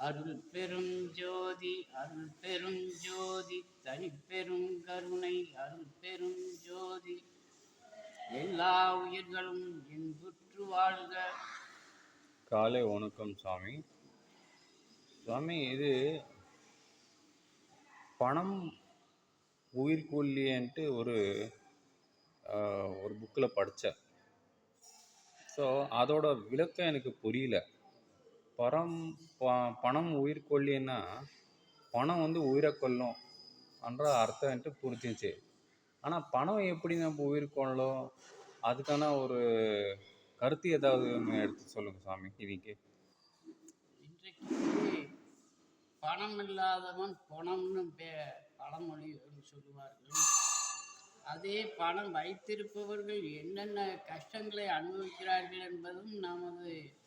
அருள் பெரும் ஜோதி அருள் பெரும் ஜோதி தனிப்பெரும் கருணை அருள் பெரும் ஜோதி எல்லா உயிர்களும் இன்புற்று வாழ்க. காலை வணக்கம் சாமி. சுவாமி இது பணம் உயிர்கொல்லியன்ட்டு ஒரு ஒரு புக்கில் படித்தேன் ஸோ அதோட விளக்கம் எனக்கு புரியல. பரம் ப- பணம் உயிர்கொல்லின்னா பணம் வந்து உயிரை கொல்லும் என்ற அர்த்தம் புரிஞ்சிச்சு. ஆனால் பணம் எப்படி நம்ம உயிர் கொள்ளும் அதுக்கான ஒரு கருத்து ஏதாவது ஒன்று எடுத்து சொல்லுங்கள் சாமி இதுக்கு இன்றைக்கு பணம் இல்லாதவன் பணம்னு பே பழமொழி சொல்லுவார்கள். அதே பணம் வைத்திருப்பவர்கள் என்னென்ன கஷ்டங்களை அனுபவிக்கிறார்கள் என்பதும் நமது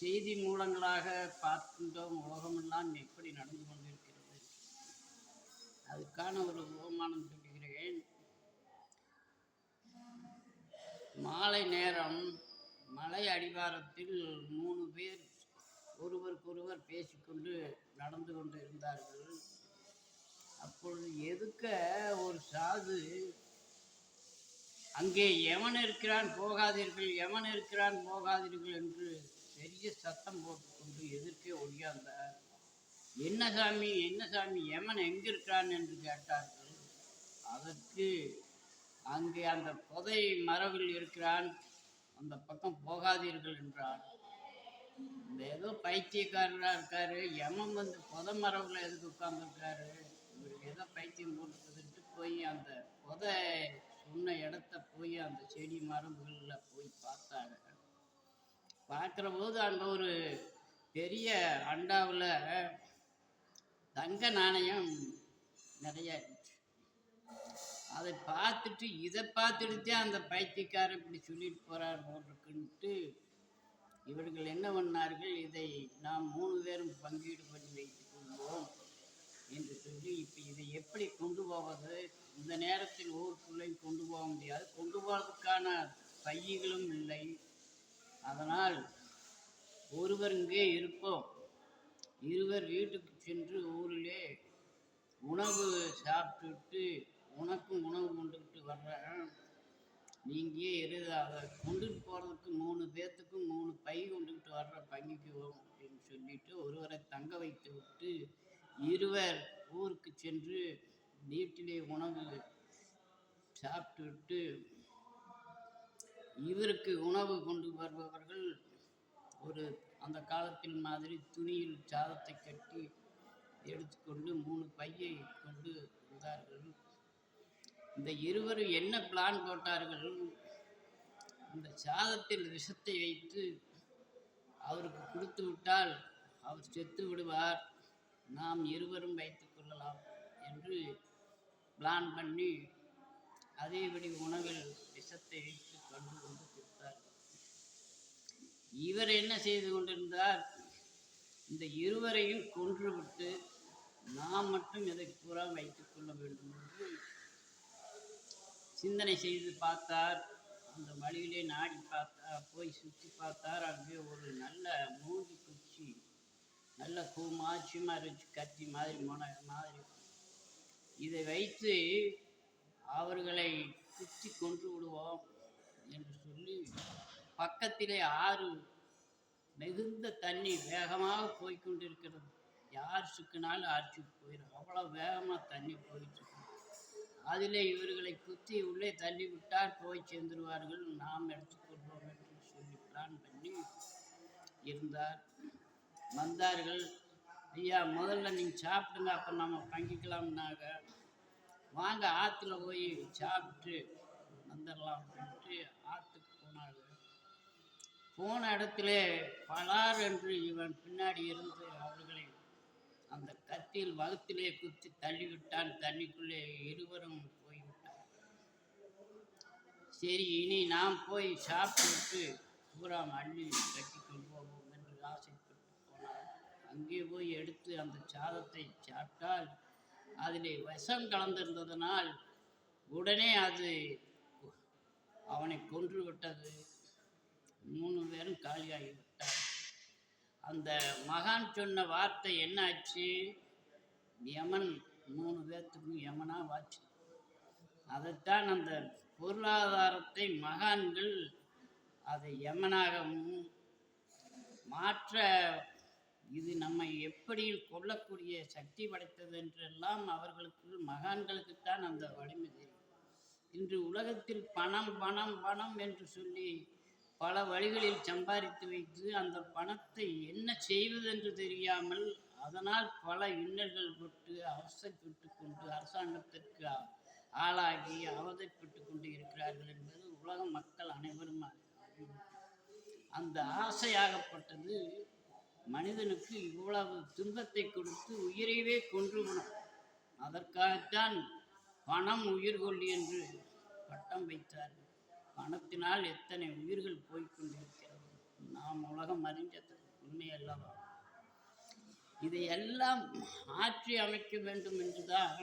செய்தி மூலங்களாக பார்க்கின்றோம். உலகமெல்லாம் எப்படி நடந்து கொண்டிருக்கிறது? அதுக்கான ஒரு உபமானம் சொல்கிறேன். மாலை நேரம் மலை அடிவாரத்தில் மூணு பேர் ஒருவருக்கொருவர் பேசிக்கொண்டு நடந்து கொண்டு இருந்தார்கள் அப்பொழுது எதுக்க ஒரு சாது அங்கே எவன் இருக்கிறான்? போகாதீர்கள். எவன் இருக்கிறான்? போகாதீர்கள் என்று பெரிய சத்தம் போட்டுக்கொண்டு எதிர்க்கே ஒழியாந்தார் என்ன சாமி என்ன சாமி எவன் எங்க இருக்கிறான் என்று கேட்டார்கள். அதற்கு அங்கே அந்த புதை மரபில் இருக்கிறான் அந்த பக்கம் போகாதீர்கள் என்றான் இந்த ஏதோ பைத்தியக்காரராக இருக்காரு எமன் வந்து புதை மரபில் எதுக்கு உட்கார்ந்துருக்காரு இவருக்கு ஏதோ பைத்தியம் போட்டுக்கிட்டு போய் அந்த புதை சொன்ன இடத்த போய் அந்த செடி மரபுகளில் போய் பார்த்தாங்க. பார்க்குற போது அங்கே ஒரு பெரிய அண்டாவில் தங்க நாணயம் நிறைய இருந்துச்சு. அதை பார்த்துட்டு இதை பார்த்துட்டு அந்த பைத்தியக்காரன் இப்படி சொல்லிட்டு போகிறார் போட்டிருக்குன்ட்டு இவர்கள் என்ன பண்ணார்கள்? இதை நாம் மூணு பேரும் பங்கீடு பண்ணி வைத்துக் கொள்வோம் என்று சொல்லி இப்போ இதை எப்படி கொண்டு போவது? இந்த நேரத்தில் ஊருக்குள்ளேயும் கொண்டு போக முடியாது. கொண்டு போவதற்கான பையங்களும் இல்லை. அதனால் ஒருவர் இங்கே இருப்போம். இருவர் வீட்டுக்கு சென்று ஊரிலே உணவு சாப்பிட்டுட்டு உனக்கும் உணவு கொண்டுக்கிட்டு வர்றேன் நீங்கே இரு கொண்டுட்டு போகிறதுக்கு மூணு பேர்த்துக்கும் மூணு பை கொண்டுக்கிட்டு வர்ற பங்கிக்குவோம் அப்படின்னு சொல்லிட்டு ஒருவரை தங்க வைத்து விட்டு இருவர் ஊருக்கு சென்று வீட்டிலே உணவு சாப்பிட்டுவிட்டு இவருக்கு உணவு கொண்டு வருபவர்கள் ஒரு அந்த காலத்தில் மாதிரி துணியில் சாதத்தை கட்டி எடுத்துக்கொண்டு மூணு பையை கொண்டு வந்தார்கள். இந்த இருவரும் என்ன பிளான் போட்டார்கள்? இந்த சாதத்தில் விஷத்தை வைத்து அவருக்கு கொடுத்து விட்டால் அவர் செத்து விடுவார். நாம் இருவரும் வைத்துக் கொள்ளலாம் என்று பிளான் பண்ணி அதேபடி உணவில் விஷத்தை வைத்து கொண்டு வந்து கொடுத்தார் இவர் என்ன செய்து கொண்டிருந்தார்? இந்த இருவரையும் கொன்றுவிட்டு நாம் மட்டும் எதை பூரா வைத்துக் கொள்ள வேண்டும் என்று சிந்தனை செய்து பார்த்தார். அந்த வழியிலே நாடி பார்த்தா போய் சுற்றி பார்த்தார். அங்கே ஒரு நல்ல மூங்கி குச்சி நல்ல பூ மாச்சியமாக கத்தி மாதிரி முனை மாதிரி. இதை வைத்து அவர்களை குத்தி கொன்று விடுவோம் என்று சொல்லி பக்கத்திலே ஆறு மிகுந்த தண்ணி வேகமாக போய்கொண்டிருக்கிறது யார் சிக்கினாலும் அரிச்சு போயிடும் அவ்வளோ வேகமாக தண்ணி போயிட்டு அதிலே இவர்களை குத்தி உள்ளே தள்ளி விட்டால் போய் சேர்ந்துருவார்கள். நாம் எடுத்துக்கொள்வோம் என்று சொல்லி பிளான் பண்ணி இருந்தார். வந்தார்கள். ஐயா முதல்ல நீங்கள் சாப்பிடுங்க அப்போ நம்ம பங்கிக்கலாம்னாங்க. வாங்க ஆற்றுல போய் சாப்பிட்டு வந்துடலாம் அப்படின்ட்டு ஆற்றுக்கு போனார்கள் போன இடத்துல பலார் என்று இவன் பின்னாடி இருந்து அவர்களை அந்த கத்தியில் வகுத்திலே குத்தி தள்ளிவிட்டான். தண்ணிக்குள்ளே இருவரும் போய்விட்டான் சரி இனி நாம் போய் சாப்பிட்டு பூரா அள்ளி கட்டி கொண்டு போவோம் என்று ஆசைப்பட்டு போனார். அங்கே போய் எடுத்து அந்த சாதத்தை சாப்பிட்டால் அதிலே விஷம் கலந்திருந்ததனால் உடனே அது அவனை கொன்று விட்டது மூணு பேரும் காலியாகி விட்டார் அந்த மகான் சொன்ன வார்த்தை என்னாச்சு? யமன் மூணு பேர்த்துக்கும் யமனா வாச்சு. அதைத்தான் அந்த பொருளாதாரத்தை மகான்கள் அதை யமனாகவும் மாற்ற இது நம்மை எப்படி கொல்லக்கூடிய சக்தி படைத்தது என்றெல்லாம் அவர்களுக்கு மகான்களுக்குத்தான் அந்த வலிமை தெரியும். இன்று உலகத்தில் பணம் பணம் பணம் என்று சொல்லி பல வழிகளில் சம்பாதித்து வைத்து அந்த பணத்தை என்ன செய்வதென்று தெரியாமல் அதனால் பல இன்னல்கள் பட்டு அவசப்பட்டு கொண்டு அரசாங்கத்திற்கு ஆளாகி அவதைப்பட்டு கொண்டு இருக்கிறார்கள் என்பது உலக மக்கள் அனைவரும்? அந்த ஆசையாகப்பட்டது மனிதனுக்கு இவ்வளவு துன்பத்தை கொடுத்து உயிரையே கொன்றுவிடும் அதற்காகத்தான் பணம் உயிர் கொல்லி என்று பட்டம் வைத்தார். பணத்தினால் எத்தனை உயிர்கள் போய்கொண்டிருக்கிறது நாம் உலகம் அறிஞ்சது உண்மையல்லவா? இதையெல்லாம் ஆற்றி அமைக்க வேண்டும் என்றுதான்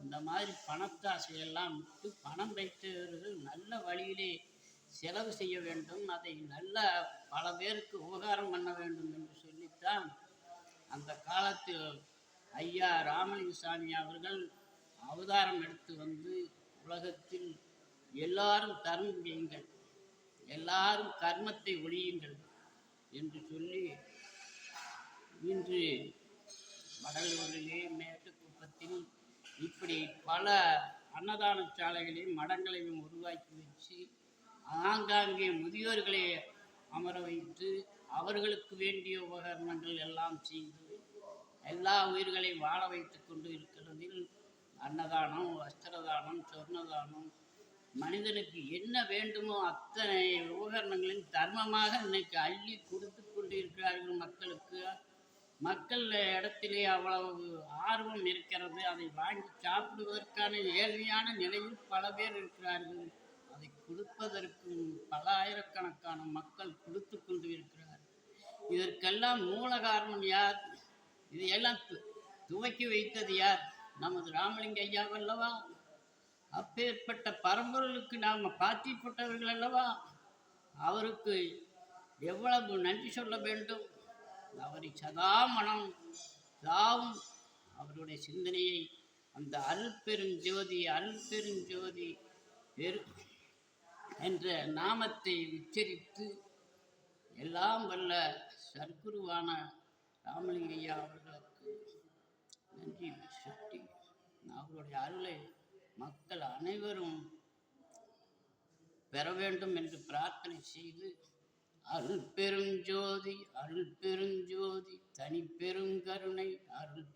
இந்த மாதிரி பணத்தாசையெல்லாம் விட்டு பணம் வைத்தவர்கள் நல்ல வழியிலே செலவு செய்ய வேண்டும் அதை நல்ல பல பேருக்கு உபகாரம் பண்ண வேண்டும் என்று சொல்லித்தான் அந்த காலத்தில் ஐயா ராமலிங்கசாமி அவர்கள் அவதாரம் எடுத்து வந்து உலகத்தில் எல்லாரும் தரும் செய்யுங்கள் எல்லாரும் கர்மத்தை ஒழியுங்கள் என்று சொல்லி இன்று வடலூரிலே மேட்டுக்குப்பத்தில் இப்படி பல அன்னதான சாலைகளையும் மடங்களையும் உருவாக்கி வச்சு ஆங்காங்கே முதியோர்களை அமர வைத்து அவர்களுக்கு வேண்டிய உபகரணங்கள் எல்லாம் செய்து எல்லா உயிர்களையும் வாழ வைத்து கொண்டு இருக்கிறதில் அன்னதானம் வஸ்திரதானம் சொர்ணதானம் மனிதனுக்கு என்ன வேண்டுமோ அத்தனை உபகரணங்களையும் தர்மமாக இன்னைக்கு அள்ளி கொடுத்து கொண்டு இருக்கிறார்கள் மக்களுக்கு. மக்கள் இடத்திலே அவ்வளவு ஆர்வம் இருக்கிறது. அதை வாங்கி சாப்பிடுவதற்கான ஏழ்மையான நிலையில் பல பேர் இருக்கிறார்கள். அதை கொடுப்பதற்கும் பல ஆயிரக்கணக்கான மக்கள் கொடுத்து கொண்டு இருக்கிறார்கள் இதற்கெல்லாம் மூல காரணம் யார்? இதையெல்லாம் து- துவக்கி வைத்தது யார்? நமது ராமலிங்க ஐயாவல்லவா அப்பேற்பட்ட பரம்பொருளுக்கு நாம் பாத்திப்பட்டவர்கள் அல்லவா? அவருக்கு எவ்வளவு நன்றி சொல்ல வேண்டும்? அவரை சதா மனம் தாவும் அவருடைய சிந்தனையை அந்த அருள் பெருஞ்சோதி அருள் பெருஞ்சோதி பெரு என்ற நாமத்தை உச்சரித்து எல்லாம் வல்ல சர்க்குருவான ராமலிங்கையா அவர்களுக்கு நன்றி சுட்டி அவருடைய அருளை மக்கள் அனைவரும் பெற வேண்டும் என்று பிரார்த்தனை செய்து அருள் பெருஞ்சோதி அருள் பெருஞ்சோதி தனி பெருங்கருணை அருள்